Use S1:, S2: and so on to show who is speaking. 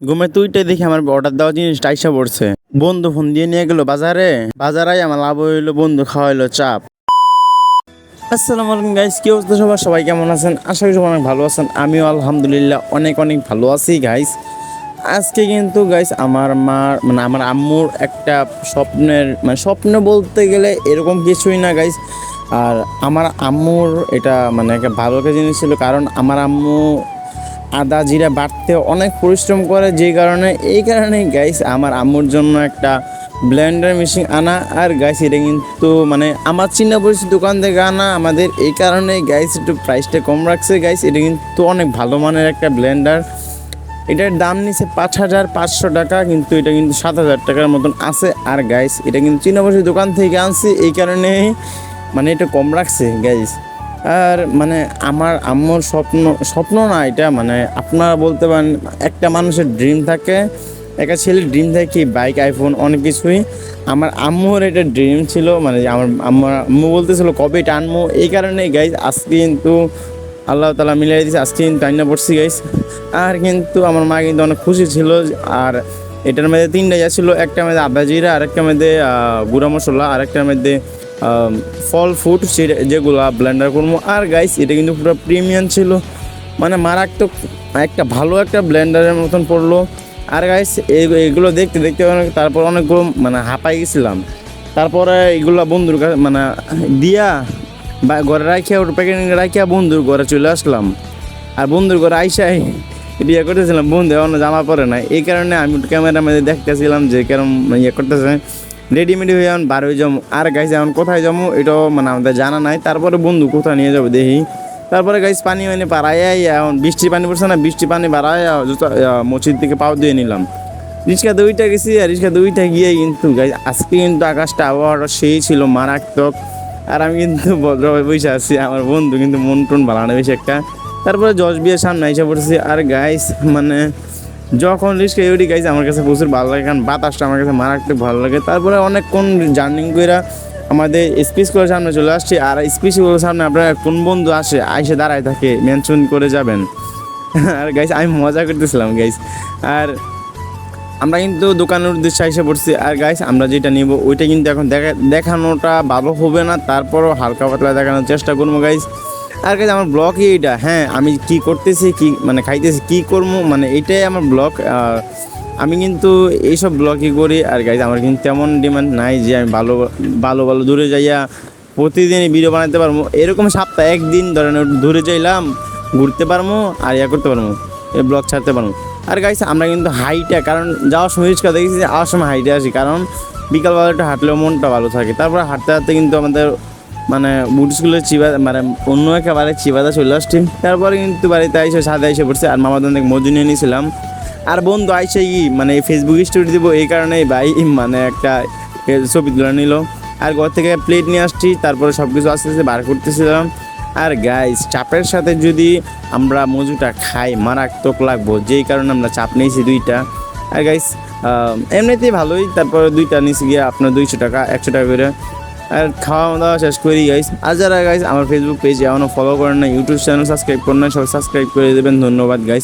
S1: ঘুমে তুইটাই দেখি আমার অর্ডার দেওয়া জিনিসটা আইসা পড়ছে। বন্ধু ফোন দিয়ে নিয়ে গেল বাজারে। বাজারাই আমার লাভ হইল, বন্ধু খাওয়াইলো চাপ। আসসালামু আলাইকুম গাইস কি অবস্থা সবার? সবাই কেমন আছেন? আশা করি সবাই অনেক ভালো আছেন। আমিও আলহামদুলিল্লাহ অনেক অনেক ভালো আছি গাইস আজকে কিন্তু গাইস আমার মার মানে আমার আম্মুর একটা স্বপ্নের মানে স্বপ্ন বলতে গেলে এরকম কিছুই না গাইস আর আমার আম্মুর এটা মানে একটা ভালো একটা জিনিস ছিল, কারণ আমার আম্মু আদা জিরা বাড়তে অনেক পরিশ্রম করে, যে কারণে, এই কারণে গাইস আমার আম্মুর জন্য একটা ব্লেন্ডার মেশিন আনা। আর গাইস এটা কিন্তু মানে আমার চিন্তা পরিচিত দোকান থেকে আনা। আমাদের এই কারণে গাইস একটু প্রাইসটা কম রাখছে। গাইস এটা কিন্তু অনেক ভালো মানের একটা ব্লেন্ডার এটার দাম নিচ্ছে পাঁচ হাজার পাঁচশো টাকা, কিন্তু এটা কিন্তু সাত হাজার টাকার মতন আছে। আর গাইস এটা কিন্তু চীনা দোকান থেকে আনছি। এই কারণে মানে এটা কম রাখছে গাইস আর মানে আমার আম্মুর স্বপ্ন স্বপ্ন না এটা মানে আপনারা বলতে পারেন একটা মানুষের ড্রিম থাকে, একটা ছেলের ড্রিম থাকে কি বাইক আইফোন অনেক কিছুই। আমার আম্মুর এটা ড্রিম ছিল মানে আমার আমার আম্মু বলতেছিল, কবে এটা এই কারণে গাইজ আজকে কিন্তু আল্লাহ তালা মিলিয়ে দিয়েছে, আজকে কিন্তু আইনা পড়ছি গাইজ আর কিন্তু আমার মা কিন্তু অনেক খুশি ছিল, আর এটার মধ্যে তিনটা যা ছিল, একটা মধ্যে আদা জিরা আরেকটার মধ্যে গুঁড়া মশলা আরেকটার মধ্যে ফল ফুড যেগুলো ব্লেন্ডার করব। আর গাইস এটা কিন্তু পুরো প্রিমিয়াম ছিল। মানে মারাত্মক একটা ভালো একটা ব্লেন্ডারের মতন পড়ল। আর গাইস এগুলো দেখতে দেখতে অনেক তারপর অনেকগুলো মানে হাঁপাই গেছিলাম। তারপরে এগুলো বন্ধুর কাছে মানে দিয়া বা ঘরে রাখিয়া ওটা প্যাকেট রাখিয়া বন্ধুর ঘরে চলে আসলাম। আর বন্ধুর ঘরে আইসাই বিয়ে করতেছিলাম। বন্ধু এখনও জামা পরে না এই কারণে আমি ক্যামেরার মধ্যে দেখতেছিলাম যে কেরম ইয়ে করতেছে। রেডিমেডি হয়ে এখন বার হয়ে আর গাইস এখন কোথায় যাব এটাও মানে আমাদের জানা নাই। তারপরে বন্ধু কোথায় নিয়ে যাব দেখি। তারপরে গাইস পানি মানে পাড়ায় এখন বৃষ্টি পানি পড়ছে না, বৃষ্টি পানি বাড়ায় মসজিদ থেকে পাও দিয়ে নিলাম। রিক্সা দুইটা গেছি, আর রিক্সা দুইটা গিয়ে কিন্তু গাইস আজকে কিন্তু আকাশটা আবহাওয়াটা সেই ছিল মারাত্মক। আর আমি কিন্তু ভদ্রভাবে বসে আছি, আমার বন্ধু কিন্তু মন টন বাড়ানো বেশি একটা। তারপরে জজ বিয়ের সামনে এসে পড়ছি। আর গাইস মানে যখন রিস্কে উঠি গাইছে আমার কাছে প্রচুর ভালো লাগে, কারণ বাতাসটা আমার কাছে মারাত্মক ভালো লাগে। তারপরে অনেকক্ষণ জার্নিং করে আমাদের স্পিচ করে সামনে চলে আসছি, আর স্পিচ করে সামনে আপনার কোন বন্ধু আসে, আইসে দাঁড়ায় থাকে মেনশন করে যাবেন। আর গাইস আমি মজা করতেছিলাম গাইস আর আমরা কিন্তু দোকানের উদ্দেশ্যে এসে পড়ছি, আর গাইস আমরা যেটা নিব, ওইটা কিন্তু এখন দেখা দেখানোটা ভালো হবে না, তারপরও হালকা পাতলা দেখানোর চেষ্টা করব গাইস আর গাইস আমার ব্লগই এইটা। হ্যাঁ আমি কি করতেছি, কি মানে খাইতেছি, কি করব মানে এটাই আমার ব্লগ আমি কিন্তু এইসব ব্লগই করি। আর গাইস আমার কিন্তু তেমন ডিমান্ড নাই যে আমি ভালো ভালো ভালো দূরে যাইয়া প্রতিদিনই ভিডিও বানাতে পারব। এরকম সপ্তাহে একদিন ধরেন দূরে যাইলাম, ঘুরতে পারব, আর ইয়া করতে পারব, এই ব্লগ ছাড়তে পারব। আর গাইস আমরা কিন্তু হাইটে, কারণ যাওয়ার সময় রিক্সা দেখেছি আসার সময় হাইটে আসি, কারণ বিকালবেলা একটু হাঁটলেও মনটা ভালো থাকে। তারপরে হাঁটতে হাঁটতে কিন্তু আমাদের মানে বুটসগুলো চিবা মানে অন্য একেবারে চিবাদা চলে আসছি। তারপরে কিন্তু বাড়িতে এসে সাদা এসে পড়ছে, আর মামাদের অনেক মজু নিয়ে নিয়েছিলাম। আর বন্ধু আইসে কি মানে ফেসবুক স্টোরি দিব, এই কারণে ভাই মানে একটা ছবি তুলে নিল। আর ঘর থেকে প্লেট নিয়ে আসছি, তারপরে সব কিছু আস্তে আস্তে বার করতেছিলাম। আর গাইস চাপের সাথে যদি আমরা মজুটা খাই, মারাত্মক লাগবো, যেই কারণে আমরা চাপ নিয়েছি দুইটা। আর গাইস এমনিতেই ভালোই, তারপরে দুইটা নিচে গিয়ে আপনার দুইশো টাকা, একশো টাকা করে। আর খাওয়া দাওয়া শেষ করি গাইস আর যারা গাইস আমার ফেসবুক পেজ এখনও ফলো করেন না ইউটিউব চ্যানেল সাবস্ক্রাইব করেন না সবাই সাবস্ক্রাইব করে দেবেন। ধন্যবাদ গাইস